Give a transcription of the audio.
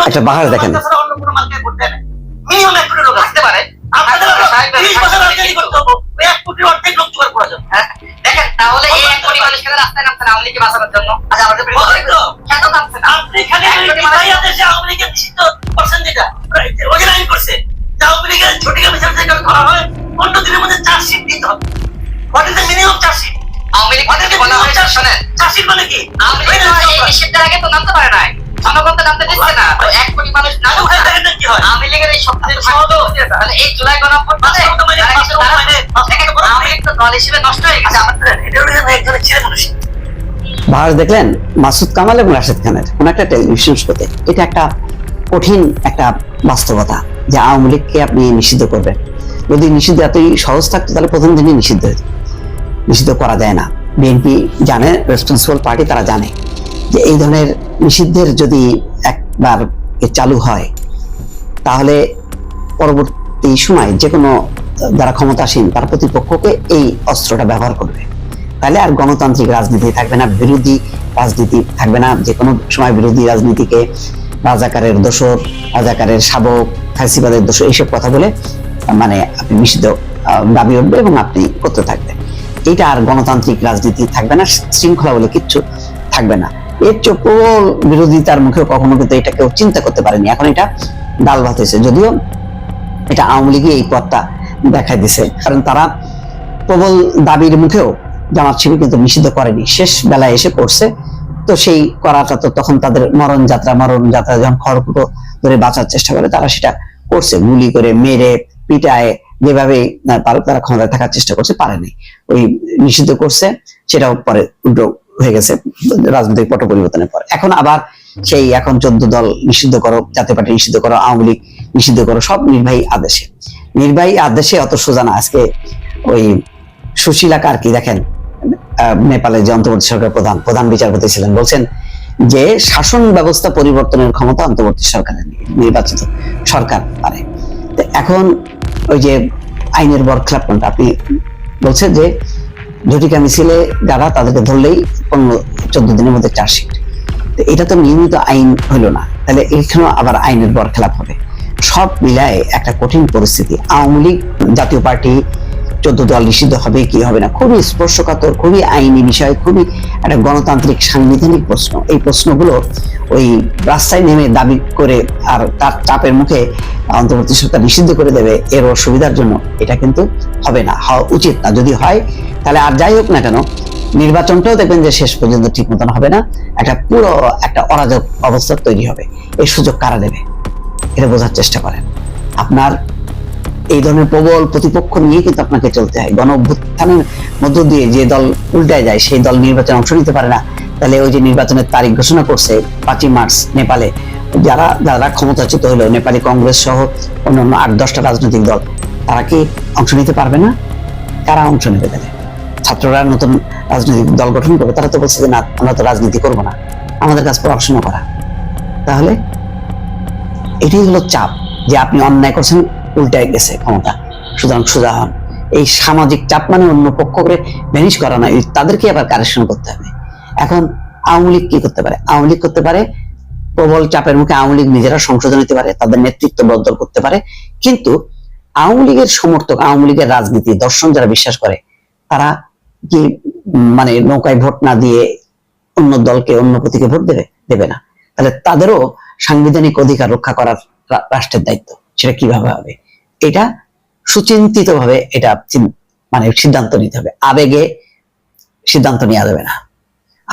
একটা বাহার দেখেন। যাবে। হ্যাঁ, দেখেন তাহলে এই এক কোটি মানুষ কেন রাস্তায় নামছে না আওয়ামী লীগকে বাঁচানোর জন্য। আচ্ছা আমাদের কেন নামছে না? আপনি এখানে এক কোটি বিদায়ী মানুষ- আদেশে আওয়ামী লীগের নিষিদ্ধ করছেন যেটা ওই আইন করছে। আওয়ামী লীগের ছুটি কমিশন থেকে ধরা হয় পনেরো দিনের মধ্যে চার্জশিট দিতে হবে। What is the minimum chargesheet? Awami League বলা হয়েছে শোনেন। চার্জশিট মানে কি? আওয়ামী লীগ এই নিষিদ্ধের আগে তো নামতে পারে নাই। জনগণ তো নামতে দিচ্ছে না। তো এক কোটি মানুষ না হয়? আওয়ামী লীগের এই আচ্ছা, এটা। এই জুলাই গণঅভ্যুত্থানে মানে- মানে- দেখেন, আওয়ামী লীগ তো দল হিসেবে নষ্ট হয়ে গেছে। আমাদের যেন একজনের ছেলে মানুষ। বাহার দেখলেন মাসুদ কামাল এবং রাশেদ খানের। কোন একটা টেলিভিশন শোতে। এটা একটা কঠিন একটা বাস্তবতা যে আওয়ামী লীগকে আপনি নিষিদ্ধ করবেন। যদি নিষিদ্ধ এতই সহজ থাকতো তাহলে প্রথম দিনই নিষিদ্ধ হতো। নিষিদ্ধ করা যায় না। বিএনপি জানে রেসপন্সিবল পার্টি তারা জানে। যে এই ধরনের নিষিদ্ধের যদি একবার চালু হয়, তাহলে পরবর্তী সময় যে কোনো যারা ক্ষমতাসীন, তার প্রতিপক্ষকে এই অস্ত্রটা ব্যবহার করবে। তাহলে আর গণতান্ত্রিক রাজনীতি থাকবে না, বিরোধী রাজনীতি থাকবে না। যে কোনো সময় বিরোধী রাজনীতিকে রাজাকারের দোষর, রাজাকারের শাবক ফাঁসিবাদের দোষর এইসব কথা বলে মানে আপনি নিষিদ্ধ দাবি উঠবে এবং আপনি করতে থাকবেন। এটা আর গণতান্ত্রিক রাজনীতি থাকবে না, শৃঙ্খলা বলে কিচ্ছু থাকবে না। এর চেয়ে প্রবল বিরোধিতার মুখে কখনো কিন্তু এটা কেউ চিন্তা করতে পারেনি। এখন এটা ডাল ভাত হয়েছে। যদিও এটা আওয়ামী লীগই এই পথটা দেখাই দিছে। কারণ তারা প্রবল দাবির মুখেও জামাত শিবির কিন্তু নিষিদ্ধ করেনি। শেষ বেলায় এসে করছে তো সেই করাটা তো তখন তাদের মরণ যাত্রা মরণ যাত্রা যখন খড়কুটো ধরে বাঁচার চেষ্টা করে, তারা সেটা করছে। গুলি করে, মেরে, পিটায়, যেভাবে তারা ক্ষমতায় থাকার চেষ্টা করছে পারেনি ওই নিষিদ্ধ করছে, সেটাও পরে উল্টো হয়ে গেছে রাজনৈতিক পট পরিবর্তনের পর। এখন আবার সেই এখন চোদ্দ দল নিষিদ্ধ করো, জাতীয় পার্টি নিষিদ্ধ করো, আওয়ামী লীগ নিষিদ্ধ করো, সব নির্বাহী আদেশে। নির্বাহী আদেশে অত সোজা না আজকে ওই সুশীলা কার্কি দেখেন? নেপালের যে অন্তর্বর্তী সরকার প্রধান প্রধান বিচারপতি ছিলেন, বলছেন যে শাসন ব্যবস্থা পরিবর্তনের ক্ষমতা অন্তর্বর্তী সরকারের নির্বাচিত সরকার পারে। এখন ওই যে আইনের বরখেলাপ আপনি বলছেন যে ঝটিকা মিছিলে যারা তাদেরকে ধরলেই পনেরো, চোদ্দ দিনের মধ্যে চার্জশিট এটা তো নিয়মিত আইন হলো না। তাহলে এখানেও আবার আইনের বরখেলাপ হবে। সব মিলায় একটা কঠিন পরিস্থিতি। আওয়ামী লীগ জাতীয় পার্টি চোদ্দ দল নিষিদ্ধ হবে কি হবে না? খুবই স্পর্শকাতর, খুবই আইনি বিষয়, খুবই একটা গণতান্ত্রিক সাংবিধানিক প্রশ্ন। এই প্রশ্নগুলো ওই রাস্তায় নেমে দাবি করে আর তার চাপের মুখে অন্তর্বর্তী সরকার নিষিদ্ধ করে দেবে এর অসুবিধার জন্য এটা কিন্তু হবে না, হওয়া উচিত না। যদি হয়, তাহলে আর যাই হোক না কেন, নির্বাচনটাও দেখবেন যে শেষ পর্যন্ত ঠিক মতন হবে না, একটা পুরো একটা অরাজক অবস্থা তৈরি হবে। এই সুযোগ কারা দেবে? এটা বোঝার চেষ্টা করেন। আপনার এই ধরনের প্রবল প্রতিপক্ষ নিয়ে কিন্তু আপনাকে চলতে হয়। গণ অভ্যুত্থানের মধ্য দিয়ে যে দল উল্টায় যায়, সেই দল নির্বাচনে অংশ নিতে পারে না। তাহলে ওই যে নির্বাচনের তারিখ ঘোষণা করছে, পাঁচই মার্চ নেপালে, যারা যারা ক্ষমতাচ্যুত হলো, নেপালি কংগ্রেস সহ অন্যান্য আট, দশটা রাজনৈতিক দল, তারা কি অংশ নিতে পারবে না? কারা অংশ নেবে তাহলে? ছাত্ররা নতুন রাজনৈতিক দল গঠন করবে, তারা তো বলছে যে না, আমরা তো রাজনীতি করব না। আমাদের কাছে পড়াশোনা করা। তাহলে এটাই হলো চাপ যে আপনি অন্যায় করছেন উল্টায় গেছে ক্ষমতা। সুতরাং সোজা হন। এই সামাজিক চাপ মানে অন্য পক্ষকে ম্যানেজ করা নয় তাদেরকে আবার কারেকশন করতে হবে। এখন আওয়ামী লীগ কি করতে পারে? আওয়ামী লীগ করতে পারে, প্রবল চাপের মুখে আওয়ামী লীগ নিজেরা সংশোধন নিতে পারে, তাদের নেতৃত্ব বদল করতে পারে। কিন্তু আওয়ামী লীগের সমর্থক, আওয়ামী লীগের রাজনীতি, দর্শন যারা বিশ্বাস করে, তারা কি মানে নৌকায় ভোট না দিয়ে অন্য দলকে, অন্য প্রতীকে ভোট দেবে? দেবে না। তাহলে তাদেরও সাংবিধানিক অধিকার রক্ষা করার রাষ্ট্রের দায়িত্ব। সেটা কীভাবে হবে? এটা সুচিন্তিত ভাবে এটা মানে সিদ্ধান্ত নিতে হবে। আবেগে সিদ্ধান্ত নেওয়া যাবে না।